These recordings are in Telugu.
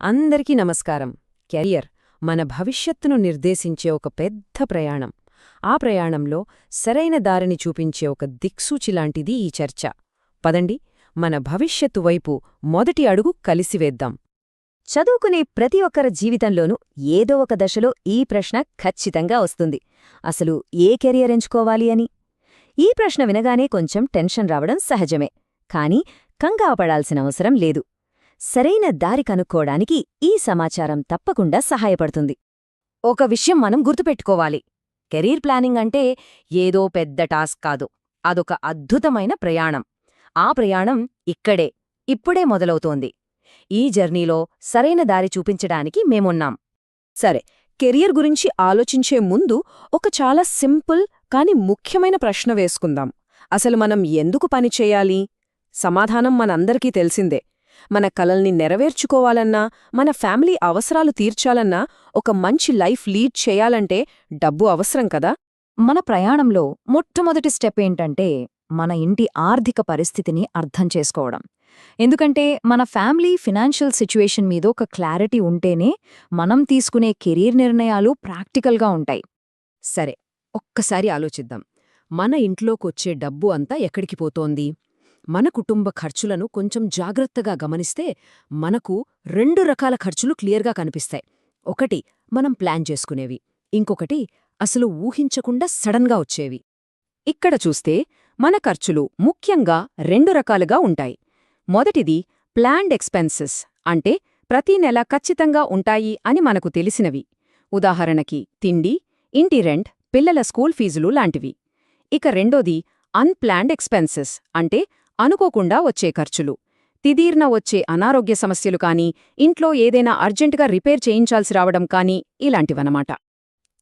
అందరికీ నమస్కారం. కెరియర్ మన భవిష్యత్తును నిర్దేశించే ఒక పెద్ద ప్రయాణం. ఆ ప్రయాణంలో సరైన దారిని చూపించే ఒక దిక్సూచి లాంటిది ఈ చర్చ. పదండి మన భవిష్యత్తు వైపు మొదటి అడుగు కలిసివేద్దాం చదువుకునే ప్రతి ఒక్కరి జీవితంలోనూ ఏదో ఒక దశలో ఈ ప్రశ్న ఖచ్చితంగా వస్తుంది. అసలు ఏ కెరియర్ ఎంచుకోవాలి అని? ఈ ప్రశ్న వినగానే కొంచెం టెన్షన్ రావడం సహజమే. కాని కంగావపడాల్సిన అవసరం లేదు. సరైన దారి కనుక్కోవడానికి ఈ సమాచారం తప్పకుండా సహాయపడుతుంది. ఒక విషయం మనం గుర్తుపెట్టుకోవాలి. కెరీర్ ప్లానింగ్ అంటే ఏదో పెద్ద టాస్క్ కాదు. అదొక అద్భుతమైన ప్రయాణం. ఆ ప్రయాణం ఇక్కడే ఇప్పుడే మొదలవుతోంది. ఈ జర్నీలో సరైన దారి చూపించడానికి మేమున్నాం. సరే కెరియర్ గురించి ఆలోచించే ముందు ఒక చాలా సింపుల్ కాని ముఖ్యమైన ప్రశ్న వేసుకుందాం. అసలు మనం ఎందుకు పని చేయాలి? సమాధానం మనందరికీ తెలిసిందే. మన కలల్ని నెరవేర్చుకోవాలన్నా మన ఫ్యామిలీ అవసరాలు తీర్చాలన్నా ఒక మంచి లైఫ్ లీడ్ చేయాలంటే డబ్బు అవసరం కదా? మన ప్రయాణంలో మొట్టమొదటి స్టెప్ ఏంటంటే మన ఇంటి ఆర్థిక పరిస్థితిని అర్థం చేసుకోవడం. ఎందుకంటే మన ఫ్యామిలీ ఫినాన్షియల్ సిచ్యువేషన్ మీద ఒక క్లారిటీ ఉంటేనే మనం తీసుకునే కెరీర్ నిర్ణయాలు ప్రాక్టికల్గా ఉంటాయి. సరే ఒక్కసారి ఆలోచిద్దాం. మన ఇంట్లోకొచ్చే డబ్బు అంతా ఎక్కడికి పోతోంది? మన కుటుంబ ఖర్చులను కొంచెం జాగ్రత్తగా గమనిస్తే మనకు రెండు రకాల ఖర్చులు క్లియర్గా కనిపిస్తాయి. ఒకటి మనం ప్లాన్ చేసుకునేవి. ఇంకొకటి అసలు ఊహించకుండా సడన్గా వచ్చేవి. ఇక్కడ చూస్తే మన ఖర్చులు ముఖ్యంగా రెండు రకాలుగా ఉంటాయి. మొదటిది ప్లాన్డ్ ఎక్స్పెన్సెస్ అంటే ప్రతీ నెల ఖచ్చితంగా ఉంటాయి అని మనకు తెలిసినవి. ఉదాహరణకి తిండి ఇంటి రెంట్ పిల్లల స్కూల్ ఫీజులు లాంటివి. ఇక రెండోది అన్ప్లాన్డ్ ఎక్స్పెన్సెస్ అంటే అనుకోకుండా వచ్చే ఖర్చులు. తిదీర్న వచ్చే అనారోగ్య సమస్యలు కానీ ఇంట్లో ఏదైనా అర్జెంటుగా రిపేర్ చేయించాల్సి రావడం కానీ ఇలాంటివన్నమాట.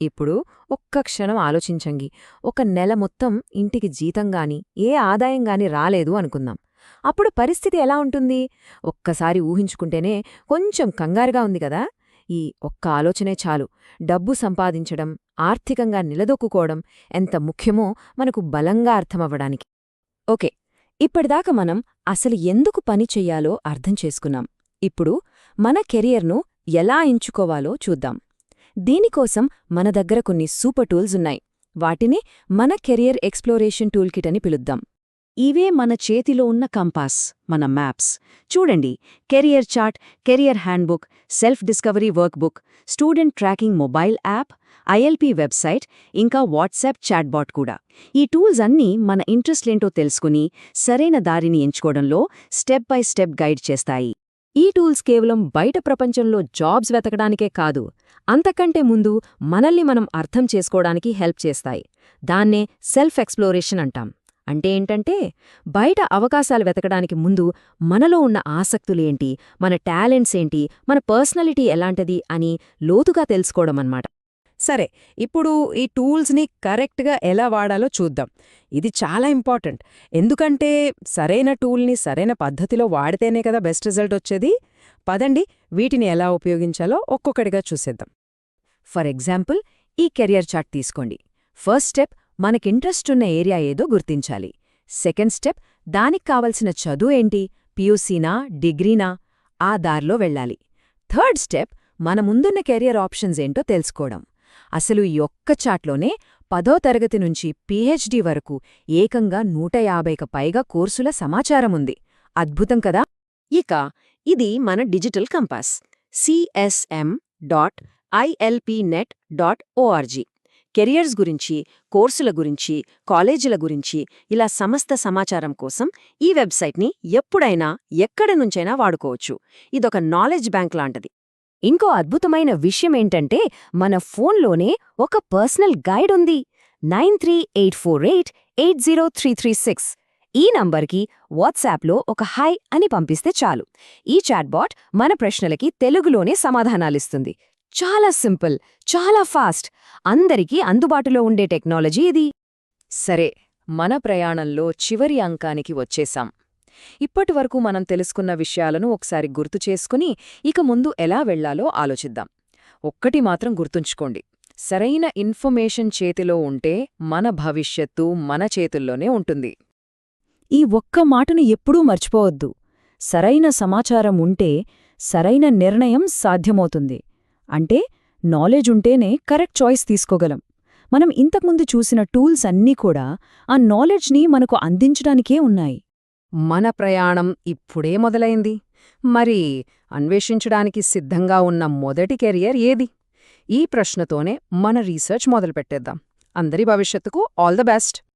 ఇప్పుడు ఒక్క క్షణం ఆలోచించంగి ఒక నెల మొత్తం ఇంటికి జీతంగాని ఏ ఆదాయంగాని రాలేదు అనుకుందాం. అప్పుడు పరిస్థితి ఎలా ఉంటుంది? ఒక్కసారి ఊహించుకుంటేనే కొంచెం కంగారుగా ఉంది కదా? ఈ ఒక్క ఆలోచనే చాలు. డబ్బు సంపాదించడం ఆర్థికంగా నిలదొక్కుకోవడం ఎంత ముఖ్యమో మనకు బలంగా అర్థమవ్వడానికి. ఓకే ఇప్పటిదాకా మనం అసలు ఎందుకు పని చెయ్యాలో అర్థం చేసుకున్నాం. ఇప్పుడు మన కెరియర్ను ఎలా ఎంచుకోవాలో చూద్దాం. దీనికోసం మన దగ్గర కొన్ని సూపర్ టూల్స్ ఉన్నాయి. వాటిని మన కెరియర్ ఎక్స్ప్లోరేషన్ టూల్కిట్ అని పిలుద్దాం. ఇవే మన చేతిలో ఉన్న కంపాస్ మన మ్యాప్స్. చూడండి career chart career handbook self discovery workbook student tracking mobile app ILP website ఇంకా వాట్సాప్ చాట్బాట్ కూడా. ఈ టూల్స్ అన్నీ మన ఇంట్రెస్ట్లేంటో తెలుసుకుని సరైన దారిని ఎంచుకోవడంలో స్టెప్ బై స్టెప్ గైడ్ చేస్తాయి. ఈ టూల్స్ కేవలం బయట ప్రపంచంలో జాబ్స్ వెతకడానికే కాదు అంతకంటే ముందు మనల్ని మనం అర్థం చేసుకోవడానికి హెల్ప్ చేస్తాయి. దాన్నే సెల్ఫ్ ఎక్స్ప్లోరేషన్ అంటాం. అంటే ఏంటంటే బయట అవకాశాలు వెతకడానికి ముందు మనలో ఉన్న ఆసక్తులేంటి మన టాలెంట్స్ ఏంటి మన పర్సనాలిటీ ఎలాంటిది అని లోతుగా తెలుసుకోవడం అన్నమాట. సరే ఇప్పుడు ఈ టూల్స్ని కరెక్ట్గా ఎలా వాడాలో చూద్దాం. ఇది చాలా ఇంపార్టెంట్. ఎందుకంటే సరైన టూల్ని సరైన పద్ధతిలో వాడితేనే కదా బెస్ట్ రిజల్ట్ వచ్చేది. పదండి వీటిని ఎలా ఉపయోగించాలో ఒక్కొక్కటిగా చూసేద్దాం. ఫర్ ఎగ్జాంపుల్ ఈ కెరియర్ చార్ట్ తీసుకోండి. ఫస్ట్ స్టెప్ మనకింట్రెస్ట్ ఉన్న ఏరియా ఏదో గుర్తించాలి. సెకండ్ స్టెప్ దానికి కావలసిన చదువు ఏంటి? పియూసీనా డిగ్రీనా? ఆ దారిలో వెళ్ళాలి. థర్డ్ స్టెప్ మన ముందున్న కెరియర్ ఆప్షన్స్ ఏంటో తెలుసుకోవడం. అసలు ఈ ఒక్క చాట్లోనే పదో తరగతి నుంచి పీహెచ్డీ వరకు ఏకంగా నూట యాభైకి పైగా కోర్సుల సమాచారముంది. అద్భుతం కదా? ఇక ఇది మన digital compass. CSM dot ILP net dot ORG careers గురించి కోర్సుల గురించి కాలేజీల గురించి ఇలా సమస్త సమాచారం కోసం ఈ వెబ్సైట్ని ఎప్పుడైనా ఎక్కడి నుంచైనా వాడుకోవచ్చు. ఇదొక నాలెడ్జ్ బ్యాంక్ లాంటిది. ఇంకో అద్భుతమైన విషయమేంటంటే మన ఫోన్లోనే ఒక పర్సనల్ గైడ్ ఉంది. Nine three eight four eight eight zero three three six. ఈ నంబర్కి వాట్సాప్లో ఒక హాయ్ అని పంపిస్తే చాలు. ఈ చాట్బాట్ మన ప్రశ్నలకి తెలుగులోనే సమాధానాలిస్తుంది. చాలా సింపుల్ చాలా ఫాస్ట్. అందరికీ అందుబాటులో ఉండే టెక్నాలజీ ఇది. సరే మన ప్రయాణంలో చివరి అంకానికి వచ్చేశాం ఇప్పటివరకు మనం తెలుసుకున్న విషయాలను ఒకసారి గుర్తు చేసుకుని ఇక ముందు ఎలా వెళ్ళాలో ఆలోచిద్దాం. ఒక్కటి మాత్రం గుర్తుంచుకోండి. సరైన ఇన్ఫర్మేషన్ చేతిలో ఉంటే మన భవిష్యత్తు మన చేతుల్లోనే ఉంటుంది. ఈ ఒక్క మాటను ఎప్పుడూ మర్చిపోవద్దు. సరైన సమాచారం ఉంటే సరైన నిర్ణయం సాధ్యమవుతుంది. అంటే నాలెడ్జ్ ఉంటేనే కరెక్ట్ చాయిస్ తీసుకోగలం. మనం ఇంతకుముందు చూసిన టూల్స్ అన్నీ కూడా ఆ నాలెడ్జ్ని మనకు అందించడానికే ఉన్నాయి. మన ప్రయాణం ఇప్పుడే మొదలైంది. మరి అన్వేషించడానికి సిద్ధంగా ఉన్న మొదటి కెరియర్ ఏది? ఈ ప్రశ్నతోనే మన రీసెర్చ్ మొదలుపెట్టేద్దాం. అందరి భవిష్యత్తుకు ఆల్ ద బెస్ట్